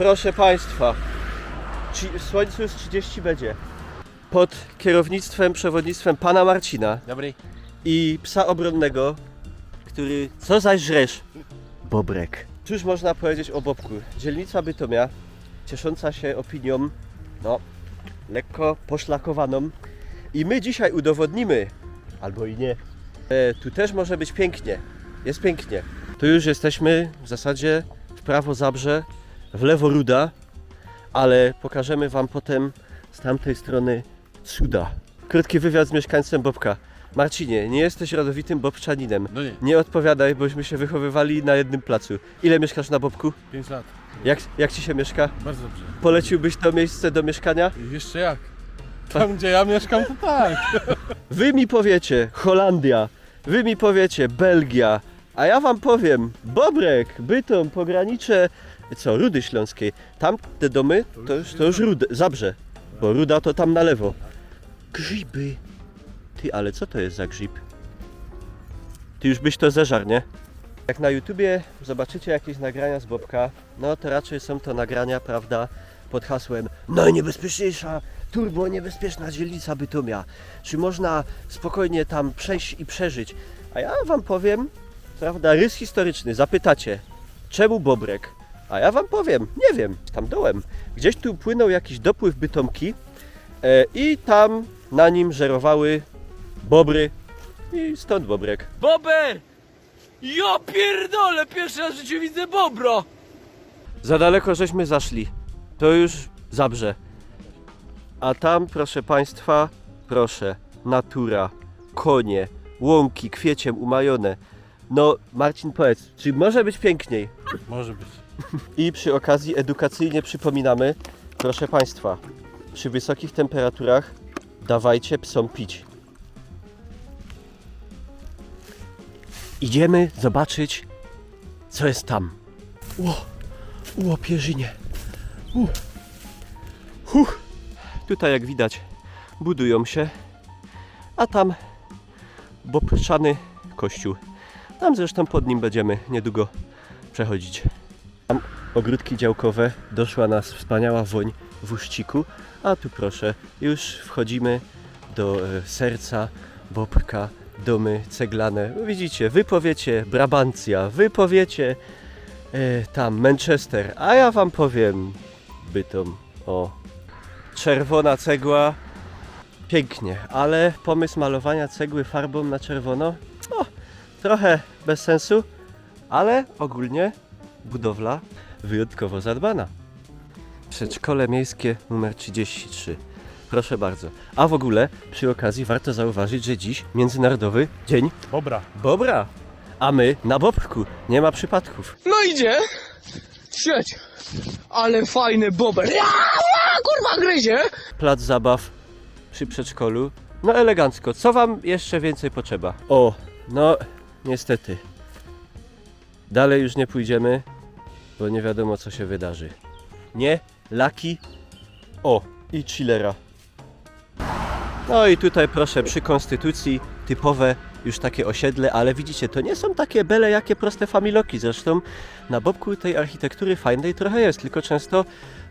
Proszę Państwa, w słońcu z 30 będzie. Pod kierownictwem, przewodnictwem pana Marcina Dobry. i psa obronnego, który... Co zaś żresz? Bobrek. Cóż można powiedzieć o Bobku? Dzielnica Bytomia, ciesząca się opinią, no, lekko poszlakowaną. I my dzisiaj udowodnimy, albo i nie, e, tu też może być pięknie. Jest pięknie. Tu już jesteśmy w zasadzie w prawo Zabrze, w lewo Ruda, ale pokażemy Wam potem z tamtej strony cuda. Krótki wywiad z mieszkańcem Bobka. Marcinie, nie jesteś rodowitym Bobczaninem. No nie, Nie odpowiadaj, bośmy się wychowywali na jednym placu. Ile mieszkasz na Bobku? 5 lat. Jak, jak Ci się mieszka? Bardzo dobrze. Poleciłbyś to miejsce do mieszkania? I Jeszcze jak? Tam gdzie ja mieszkam to tak. Wy mi powiecie Holandia, wy mi powiecie Belgia, a ja wam powiem Bobrek, Bytom, pogranicze, co, Rudy Śląskiej. Tam te domy to już, to już Rudy, Zabrze, bo Ruda to tam na lewo. Grzyby. Ty, ale co to jest za grzyb? Ty już byś to zeżar, nie? Jak na YouTubie zobaczycie jakieś nagrania z Bobka, no to raczej są to nagrania, prawda, pod hasłem najniebezpieczniejsza, turbo niebezpieczna dzielnica Bytomia. Czy można spokojnie tam przejść i przeżyć? A ja wam powiem, prawda, rys historyczny. Zapytacie, czemu Bobrek? A ja wam powiem, nie wiem, tam dołem. Gdzieś tu płynął jakiś dopływ Bytomki e, i tam na nim żerowały bobry i stąd Bobrek. Bober! Ja pierdolę, pierwszy raz w życiu widzę bobro! Za daleko żeśmy zaszli. To już zabrze. A tam, proszę Państwa, proszę, natura, konie, łąki kwieciem umajone. No, Marcin, powiedz, czy może być piękniej? Może być. I przy okazji edukacyjnie przypominamy, proszę Państwa, przy wysokich temperaturach dawajcie psom pić. Idziemy zobaczyć, co jest tam. Ło, ło pierzynie. Huh. Tutaj jak widać budują się, a tam boprzany kościół. Tam zresztą pod nim będziemy niedługo przechodzić. Ogródki działkowe, doszła nas wspaniała woń w uściku, a tu proszę, już wchodzimy do e, serca Bobka, domy ceglane. Widzicie, wy powiecie Brabancja, wy powiecie e, tam Manchester, a ja wam powiem Bytom, o. Czerwona cegła, pięknie, ale pomysł malowania cegły farbą na czerwono, no, trochę bez sensu, ale ogólnie budowla wyjątkowo zadbana. Przedszkole miejskie numer 33. Proszę bardzo. A w ogóle przy okazji warto zauważyć, że dziś Międzynarodowy Dzień Bobra. Bobra. A my na Bobku. Nie ma przypadków. No idzie! Siedź! Ale fajny bober! Ja, ja, kurwa gryzie! Plac zabaw przy przedszkolu. No elegancko. Co wam jeszcze więcej potrzeba? O, no niestety. Dalej już nie pójdziemy, bo nie wiadomo co się wydarzy. Nie, Laki. O, i chillera. No i tutaj proszę przy konstytucji typowe już takie osiedle, ale widzicie, to nie są takie bele jakie proste familoki. Zresztą na bobku tej architektury fajnej trochę jest, tylko często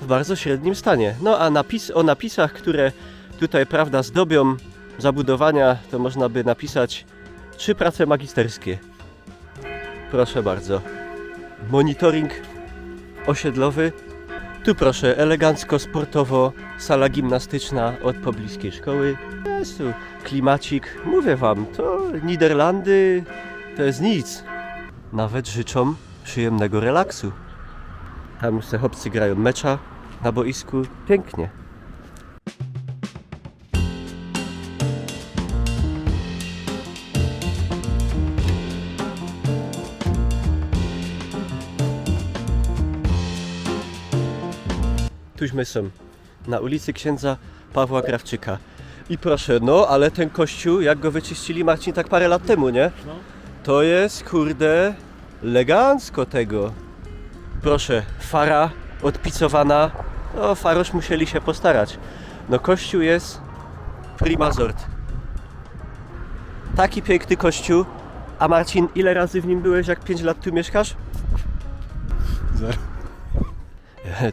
w bardzo średnim stanie. No a napis, o napisach, które tutaj prawda zdobią zabudowania, to można by napisać trzy prace magisterskie. Proszę bardzo. Monitoring osiedlowy. Tu proszę, elegancko, sportowo, sala gimnastyczna od pobliskiej szkoły. Tu klimacik. Mówię wam, to Niderlandy to jest nic. Nawet życzą przyjemnego relaksu. Tam se chłopcy grają mecza na boisku. Pięknie. Tuśmy są na ulicy księdza Pawła Krawczyka. I proszę, no ale ten kościół, jak go wyczyścili Marcin tak parę lat temu, nie? No. To jest, kurde, elegancko tego. Proszę, fara odpicowana. No, farosz musieli się postarać. No, kościół jest prima sort. Taki piękny kościół. A Marcin, ile razy w nim byłeś, jak 5 lat tu mieszkasz? Zero.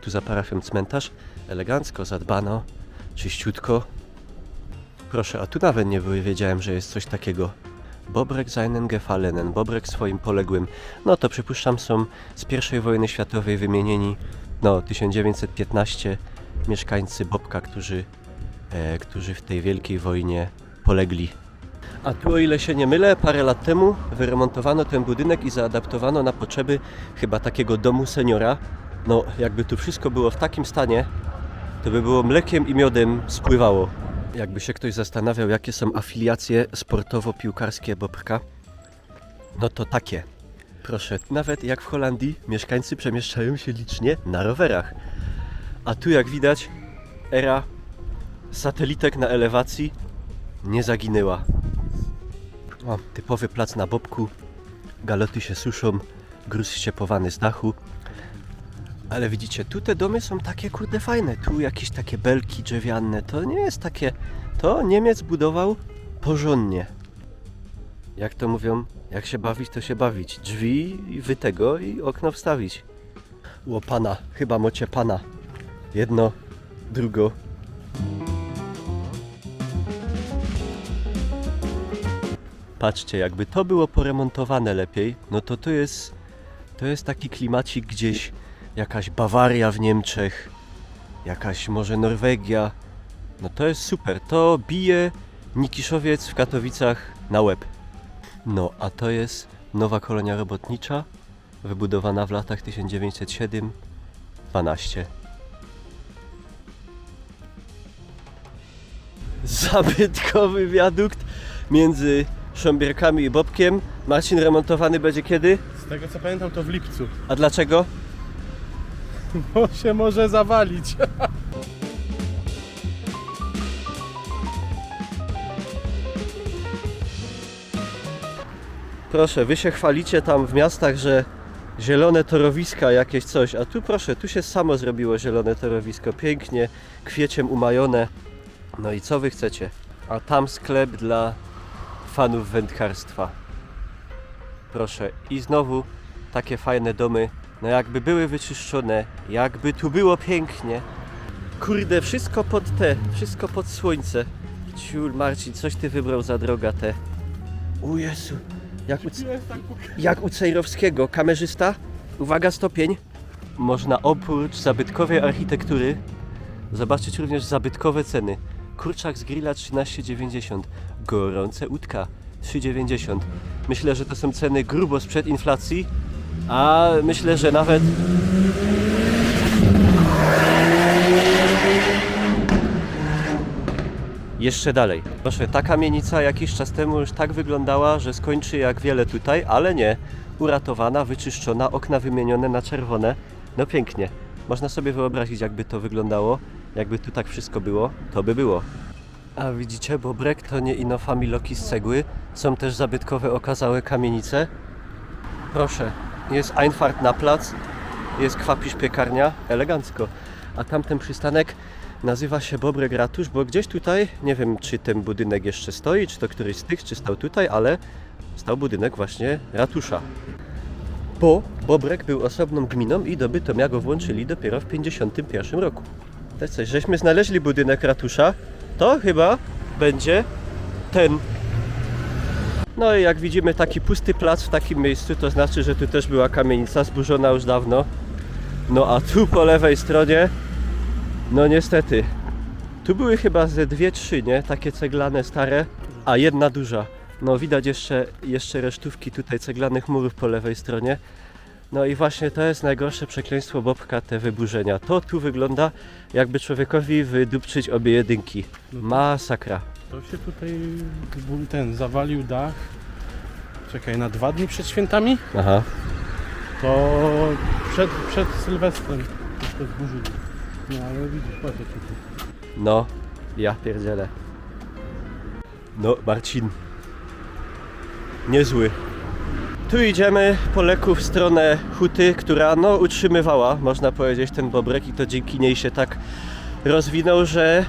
Tu za parafią cmentarz. Elegancko, zadbano, czyściutko. Proszę, a tu nawet nie wiedziałem, że jest coś takiego. Bobrek seinen Gefallenen, Bobrek swoim poległym. No to przypuszczam są z I wojny światowej wymienieni, no 1915 mieszkańcy Bobka, którzy, e, którzy w tej wielkiej wojnie polegli. A tu, o ile się nie mylę, parę lat temu wyremontowano ten budynek i zaadaptowano na potrzeby chyba takiego domu seniora. No, jakby tu wszystko było w takim stanie, to by było mlekiem i miodem spływało. Jakby się ktoś zastanawiał, jakie są afiliacje sportowo-piłkarskie Bobrka, no to takie. Proszę, nawet jak w Holandii mieszkańcy przemieszczają się licznie na rowerach. A tu jak widać, era satelitek na elewacji nie zaginęła. O, typowy plac na Bobku. Galoty się suszą, gruz ściepowany z dachu. Ale widzicie, tu te domy są takie kurde fajne. Tu jakieś takie belki drzewiane. To nie jest takie. To Niemiec budował porządnie. Jak to mówią, jak się bawić, to się bawić. Drzwi wy tego i okno wstawić. O pana, chyba mocie pana. Jedno, drugo. Patrzcie, jakby to było poremontowane lepiej, no to to jest, to jest taki klimacik gdzieś, jakaś Bawaria w Niemczech, jakaś może Norwegia. No to jest super, to bije Nikiszowiec w Katowicach na łeb. No, a to jest nowa kolonia robotnicza, wybudowana w latach 1907-12. Zabytkowy wiadukt między Szambierkami i Bobkiem. Marcin remontowany będzie kiedy? Z tego co pamiętam to w lipcu. A dlaczego? Bo się może zawalić. Proszę, wy się chwalicie tam w miastach, że zielone torowiska jakieś coś, a tu proszę, tu się samo zrobiło zielone torowisko, pięknie, kwieciem umajone. No i co wy chcecie? A tam sklep dla fanów wędkarstwa. Proszę, i znowu takie fajne domy, no jakby były wyczyszczone, jakby tu było pięknie. Kurde, wszystko pod te, wszystko pod słońce. Ciul Marcin, coś ty wybrał za droga te. U Jezu, jak u, jak u Cejrowskiego, kamerzysta, uwaga, stopień. Można oprócz zabytkowej architektury zobaczyć również zabytkowe ceny. Kurczak z grilla 13,90, gorące łódka 3,90. Myślę, że to są ceny grubo sprzed inflacji, a myślę, że nawet jeszcze dalej. Proszę, ta kamienica jakiś czas temu już tak wyglądała, że skończy jak wiele tutaj, ale nie. Uratowana, wyczyszczona, okna wymienione na czerwone. No pięknie. Można sobie wyobrazić, jakby to wyglądało. Jakby tu tak wszystko było, to by było. A widzicie, Bobrek to nie ino familoki z cegły. Są też zabytkowe okazałe kamienice. Proszę, jest Einfahrt na plac, jest kwapisz piekarnia, elegancko. A tamten przystanek nazywa się Bobrek Ratusz, bo gdzieś tutaj, nie wiem czy ten budynek jeszcze stoi, czy to któryś z tych, czy stał tutaj, ale stał budynek właśnie ratusza. Bo Bobrek był osobną gminą i do Bytomia go włączyli dopiero w 51 roku. To coś, żeśmy znaleźli budynek ratusza, to chyba będzie ten. No i jak widzimy taki pusty plac w takim miejscu, to znaczy, że tu też była kamienica zburzona już dawno. No a tu po lewej stronie, no niestety, tu były chyba ze dwie, trzy, nie? Takie ceglane stare, a jedna duża. No widać jeszcze, jeszcze resztówki tutaj ceglanych murów po lewej stronie. No i właśnie to jest najgorsze przekleństwo Bobka, te wyburzenia. To tu wygląda jakby człowiekowi wydupczyć obie jedynki. Masakra. To się tutaj ten zawalił dach. Czekaj, na dwa dni przed świętami? Aha. To przed, przed Sylwestrem to zburzyli. No ale widzisz, co ci tu? No, ja pierdzielę. No, Marcin. Niezły. Tu idziemy po leku w stronę huty, która no utrzymywała, można powiedzieć, ten bobrek i to dzięki niej się tak rozwinął, że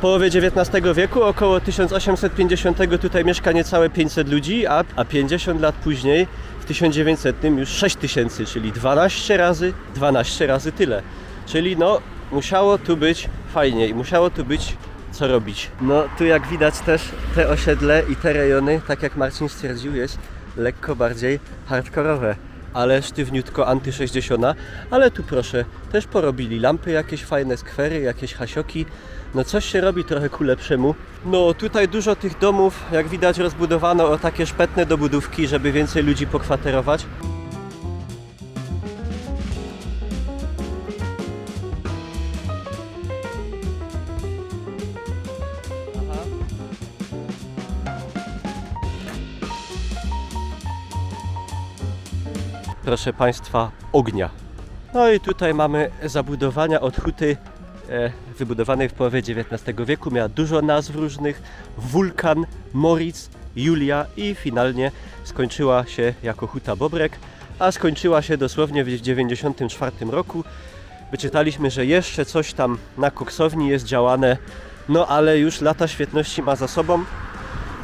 połowie XIX wieku, około 1850 tutaj mieszka niecałe 500 ludzi, a, a 50 lat później, w 1900 już 6 tysięcy, czyli 12 razy, 12 razy tyle. Czyli no, musiało tu być fajnie i musiało tu być co robić. No tu jak widać też te osiedle i te rejony, tak jak Marcin stwierdził, jest lekko bardziej hardkorowe. Ale sztywniutko anty 60, ale tu proszę, też porobili lampy jakieś fajne, skwery, jakieś hasioki. No coś się robi trochę ku lepszemu. No tutaj dużo tych domów, jak widać rozbudowano o takie szpetne dobudówki, żeby więcej ludzi pokwaterować. proszę Państwa, ognia. No i tutaj mamy zabudowania od huty wybudowanej w połowie XIX wieku. Miała dużo nazw różnych. Wulkan, Moritz, Julia i finalnie skończyła się jako huta Bobrek, a skończyła się dosłownie w 1994 roku. Wyczytaliśmy, że jeszcze coś tam na koksowni jest działane, no ale już lata świetności ma za sobą.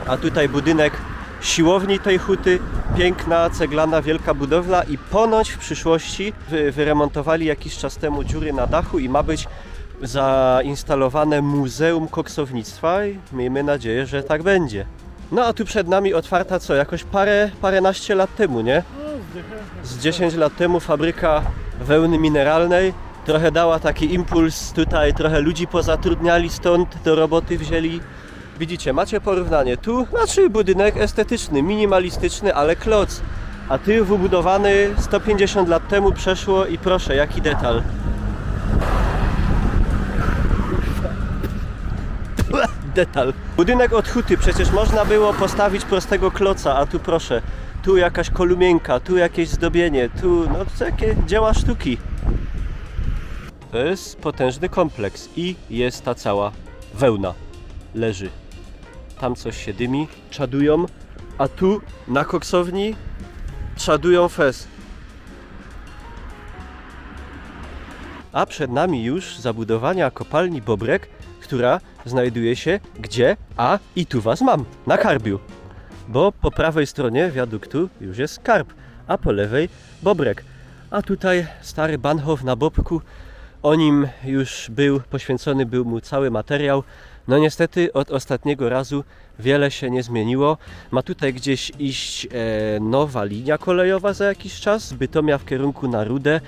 A tutaj budynek siłowni tej huty, piękna, ceglana, wielka budowla i ponoć w przyszłości wy, wyremontowali jakiś czas temu dziury na dachu i ma być zainstalowane Muzeum Koksownictwa i miejmy nadzieję, że tak będzie. No a tu przed nami otwarta co, jakoś parę, paręnaście lat temu, nie? Z 10 lat temu fabryka wełny mineralnej trochę dała taki impuls tutaj, trochę ludzi pozatrudniali stąd, do roboty wzięli. Widzicie, macie porównanie. Tu, znaczy budynek estetyczny, minimalistyczny, ale kloc. A ty wybudowany 150 lat temu przeszło i proszę, jaki detal. Detal. Budynek od huty, przecież można było postawić prostego kloca, a tu proszę, tu jakaś kolumienka, tu jakieś zdobienie, tu no to takie dzieła sztuki. To jest potężny kompleks i jest ta cała wełna leży. Tam coś się dymi, czadują, a tu na koksowni czadują fez. A przed nami już zabudowania kopalni Bobrek, która znajduje się gdzie? A i tu was mam, na Karbiu. Bo po prawej stronie wiaduktu już jest Karb, a po lewej Bobrek. A tutaj stary Banhof na Bobku, o nim już był, poświęcony był mu cały materiał. No niestety od ostatniego razu wiele się nie zmieniło. Ma tutaj gdzieś iść e, nowa linia kolejowa za jakiś czas z Bytomia w kierunku na Rudę.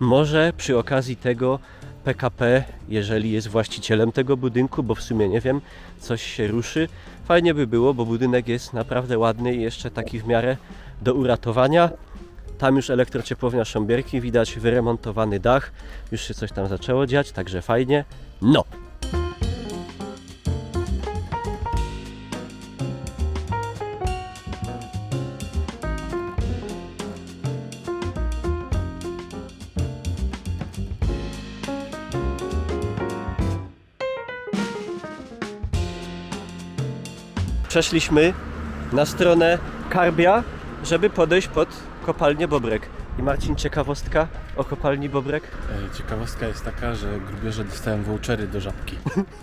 Może przy okazji tego PKP, jeżeli jest właścicielem tego budynku, bo w sumie nie wiem, coś się ruszy. Fajnie by było, bo budynek jest naprawdę ładny i jeszcze taki w miarę do uratowania. Tam już elektrociepłownia Sząbierki, widać wyremontowany dach, już się coś tam zaczęło dziać, także fajnie. No! Przeszliśmy na stronę Karbia, żeby podejść pod kopalnię Bobrek. I Marcin, ciekawostka o kopalni Bobrek. E, Ciekawostka jest taka, że grubierze dostają vouchery do żabki.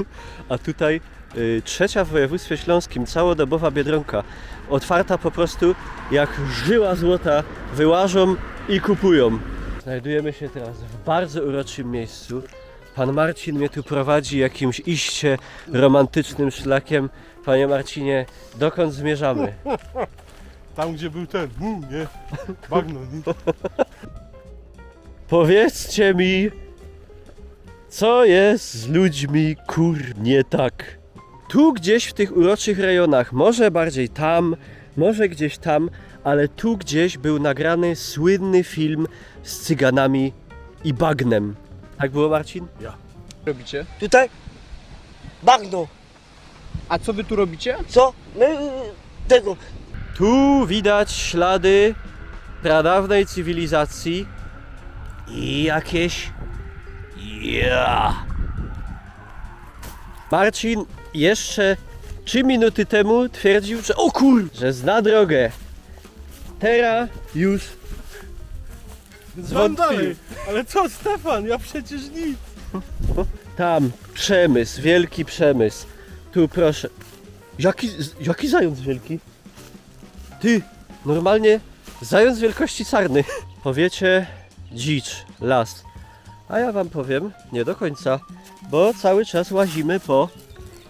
A tutaj y, trzecia w województwie śląskim, całodobowa Biedronka. Otwarta po prostu jak żyła złota, wyłażą i kupują. Znajdujemy się teraz w bardzo uroczym miejscu. Pan Marcin mnie tu prowadzi jakimś iście romantycznym szlakiem. Panie Marcinie, dokąd zmierzamy? Tam, gdzie był ten, mu, nie? Bagno, nie? Powiedzcie mi, co jest z ludźmi kur nie tak? Tu gdzieś w tych uroczych rejonach, może bardziej tam, może gdzieś tam, ale tu gdzieś był nagrany słynny film z cyganami i bagnem. Tak było, Marcin? robicie? Tutaj? Bagno. A co wy tu robicie? Co? My y, tego. Tu widać ślady pradawnej cywilizacji i jakieś. Ja. Marcin jeszcze 3 minuty temu twierdził, że o kur, że zna drogę. Teraz już Zwątpił. dalej. Ale co, Stefan? Ja przecież nic. tam przemysł, wielki przemysł. Tu proszę. Jaki, jaki zając wielki? Ty, normalnie zając wielkości sarny. Powiecie dzicz, las. A ja wam powiem, nie do końca, bo cały czas łazimy po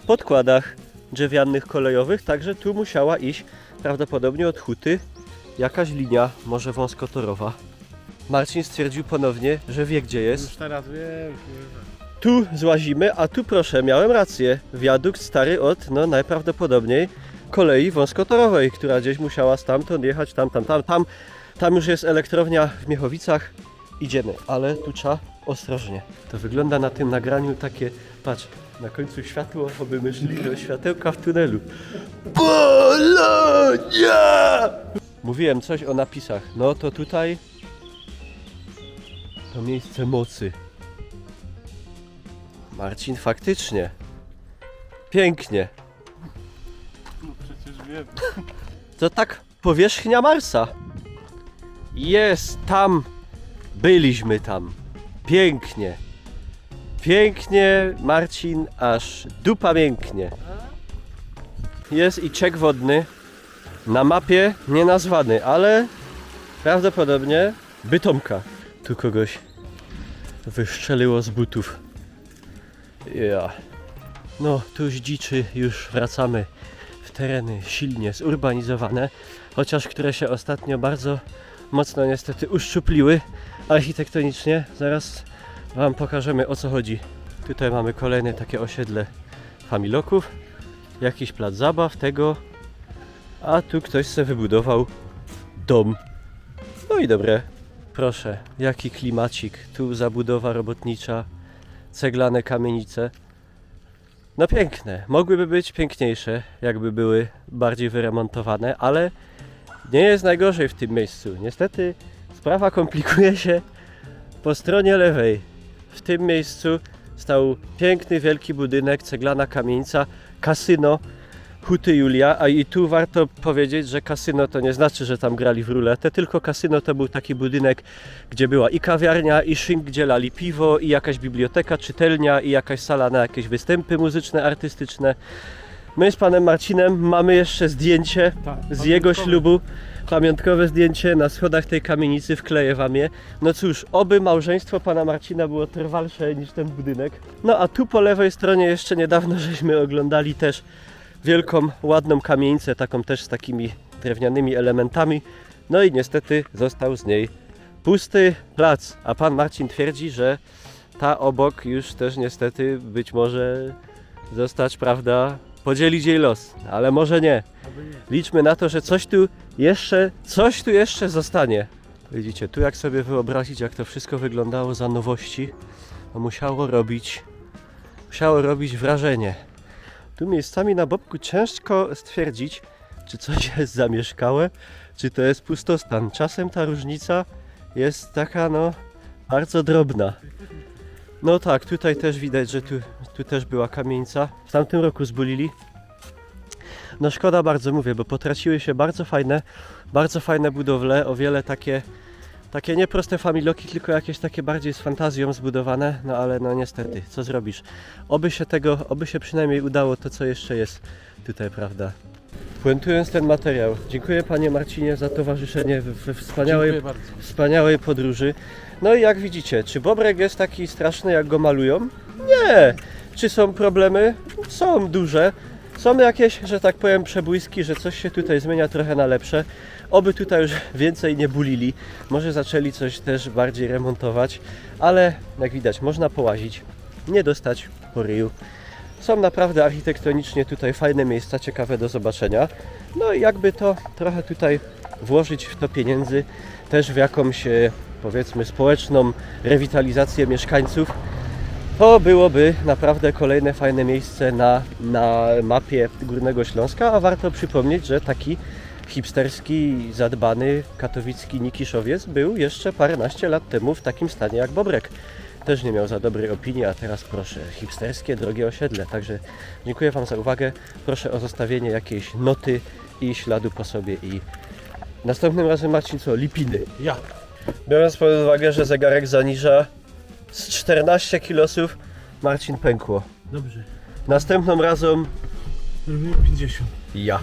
podkładach drzewianych kolejowych, także tu musiała iść prawdopodobnie od huty jakaś linia, może wąskotorowa. Marcin stwierdził ponownie, że wie gdzie jest. Już teraz wiem, kurwa. Tu złazimy, a tu proszę, miałem rację. Wiadukt stary od, no najprawdopodobniej, kolei wąskotorowej, która gdzieś musiała stamtąd jechać, tam, tam, tam, tam. Tam już jest elektrownia w Miechowicach. Idziemy, ale tu trzeba ostrożnie. To wygląda na tym nagraniu takie, patrz, na końcu światło, oby my szli do światełka w tunelu. Polonia! Mówiłem coś o napisach. No to tutaj to miejsce mocy. Marcin, faktycznie. Pięknie. No przecież wiem. To tak powierzchnia Marsa. Jest tam. Byliśmy tam. Pięknie. Pięknie, Marcin, aż dupa mięknie. Jest i czek wodny. Na mapie nie nazwany, ale prawdopodobnie Bytomka. Tu kogoś wyszczeliło z butów. Ja. No, tu z dziczy już wracamy w tereny silnie zurbanizowane, chociaż które się ostatnio bardzo mocno niestety uszczupliły architektonicznie. Zaraz Wam pokażemy o co chodzi. Tutaj mamy kolejne takie osiedle familoków, jakiś plac zabaw, tego, a tu ktoś sobie wybudował dom. No i dobre. Proszę, jaki klimacik. Tu zabudowa robotnicza, ceglane kamienice. No piękne. Mogłyby być piękniejsze, jakby były bardziej wyremontowane, ale nie jest najgorzej w tym miejscu. Niestety sprawa komplikuje się po stronie lewej. W tym miejscu stał piękny, wielki budynek, ceglana kamienica, kasyno Huty Julia, a i tu warto powiedzieć, że kasyno to nie znaczy, że tam grali w ruletę, tylko kasyno to był taki budynek, gdzie była i kawiarnia, i szynk, gdzie lali piwo, i jakaś biblioteka, czytelnia, i jakaś sala na jakieś występy muzyczne, artystyczne. My z panem Marcinem mamy jeszcze zdjęcie Tak, z jego ślubu. Pamiątkowe zdjęcie na schodach tej kamienicy, wkleję wam je. No cóż, oby małżeństwo pana Marcina było trwalsze niż ten budynek. No a tu po lewej stronie jeszcze niedawno żeśmy oglądali też wielką, ładną kamienicę, taką też z takimi drewnianymi elementami. No i niestety został z niej pusty plac. A pan Marcin twierdzi, że ta obok już też niestety być może zostać, prawda, podzielić jej los. Ale może nie. Liczmy na to, że coś tu jeszcze, coś tu jeszcze zostanie. Widzicie, tu jak sobie wyobrazić, jak to wszystko wyglądało za nowości, musiało robić, musiało robić wrażenie. Tu miejscami na bobku ciężko stwierdzić, czy coś jest zamieszkałe, czy to jest pustostan. Czasem ta różnica jest taka, no, bardzo drobna. No tak, tutaj też widać, że tu, tu też była kamienica. W tamtym roku zbulili. No szkoda bardzo, mówię, bo potraciły się bardzo fajne, bardzo fajne budowle, o wiele takie, takie nie proste familoki, tylko jakieś takie bardziej z fantazją zbudowane, no ale no niestety, co zrobisz? Oby się tego, oby się przynajmniej udało to, co jeszcze jest tutaj, prawda? Puentując ten materiał, dziękuję Panie Marcinie za towarzyszenie we, we wspaniałej, Dziękuję bardzo. wspaniałej podróży. No i jak widzicie, czy Bobrek jest taki straszny, jak go malują? Nie! Czy są problemy? Są duże. Są jakieś, że tak powiem, przebłyski, że coś się tutaj zmienia trochę na lepsze. Oby tutaj już więcej nie bulili. Może zaczęli coś też bardziej remontować, ale jak widać, można połazić, nie dostać po ryju. Są naprawdę architektonicznie tutaj fajne miejsca, ciekawe do zobaczenia. No i jakby to trochę tutaj włożyć w to pieniędzy, też w jakąś e, powiedzmy społeczną rewitalizację mieszkańców, to byłoby naprawdę kolejne fajne miejsce na, na mapie Górnego Śląska, a warto przypomnieć, że taki hipsterski, zadbany katowicki Nikiszowiec był jeszcze paręnaście lat temu w takim stanie jak Bobrek. Też nie miał za dobrej opinii, a teraz proszę, hipsterskie, drogie osiedle. Także dziękuję Wam za uwagę. Proszę o zostawienie jakiejś noty i śladu po sobie i następnym razem Marcin co? Lipiny. Ja. Biorąc pod uwagę, że zegarek zaniża z 14 kilosów, Marcin pękło. Dobrze. Następnym razem Robimy 50. ja.